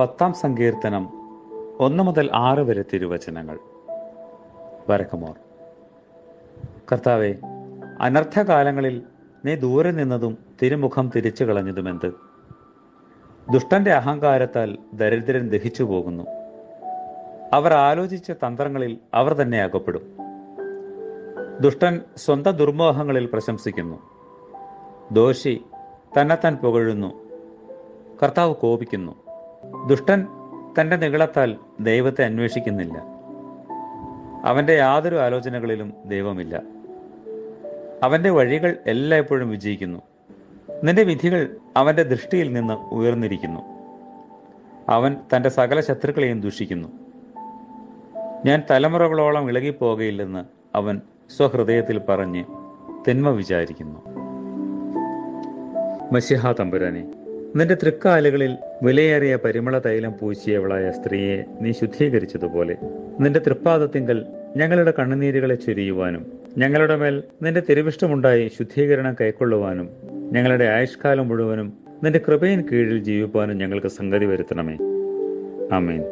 പത്താം സങ്കീർത്തനം ഒന്ന് മുതൽ ആറ് വരെ തിരുവചനങ്ങൾ. വരക്കമോർ. കർത്താവെ അനർത്ഥകാലങ്ങളിൽ നീ ദൂരെ നിന്നതും തിരുമുഖം തിരിച്ചു കളഞ്ഞതുമെന്ത്? ദുഷ്ടന്റെ അഹങ്കാരത്താൽ ദരിദ്രൻ ദഹിച്ചു പോകുന്നു. അവർ ആലോചിച്ച തന്ത്രങ്ങളിൽ അവർ തന്നെ അകപ്പെടും. ദുഷ്ടൻ സ്വന്തം ദുർമോഹങ്ങളിൽ പ്രശംസിക്കുന്നു. ദോഷി തന്നെത്താൻ പുകഴുന്നു. കർത്താവ് കോപിക്കുന്നു. ദുഷ്ടൻ തന്റെ നികളത്താൽ ദൈവത്തെ അന്വേഷിക്കുന്നില്ല. അവന്റെ യാതൊരു ആലോചനകളിലും ദൈവമില്ല. അവന്റെ വഴികൾ എല്ലായ്പ്പോഴും വിജയിക്കുന്നു. നിന്റെ വിധികൾ അവന്റെ ദൃഷ്ടിയിൽ നിന്ന് ഉയർന്നിരിക്കുന്നു. അവൻ തന്റെ സകല ശത്രുക്കളെയും ദുഷിക്കുന്നു. ഞാൻ തലമുറകളോളം ഇളകിപ്പോകയില്ലെന്ന് അവൻ സ്വഹൃദയത്തിൽ പറഞ്ഞ് തിന്മ വിചാരിക്കുന്നു. മഷിഹ തമ്പുരാനെ നിന്റെ തൃക്കാലുകളിൽ വിലയേറിയ പരിമള തൈലം പൂശിയവളായ സ്ത്രീയെ നീ ശുദ്ധീകരിച്ചതുപോലെ നിന്റെ തൃപ്പാദത്തിങ്കൽ ഞങ്ങളുടെ കണ്ണുനീരുകളെ ചൊരിയുവാനും ഞങ്ങളുടെ മേൽ നിന്റെ തിരുവിഷ്ടമുണ്ടായി ശുദ്ധീകരണം കൈക്കൊള്ളുവാനും ഞങ്ങളുടെ ആയുഷ്കാലം മുഴുവനും നിന്റെ കൃപയിൻ കീഴിൽ ജീവിപ്പാനും ഞങ്ങൾക്ക് സംഗതി വരുത്തണമേ. ആമേൻ.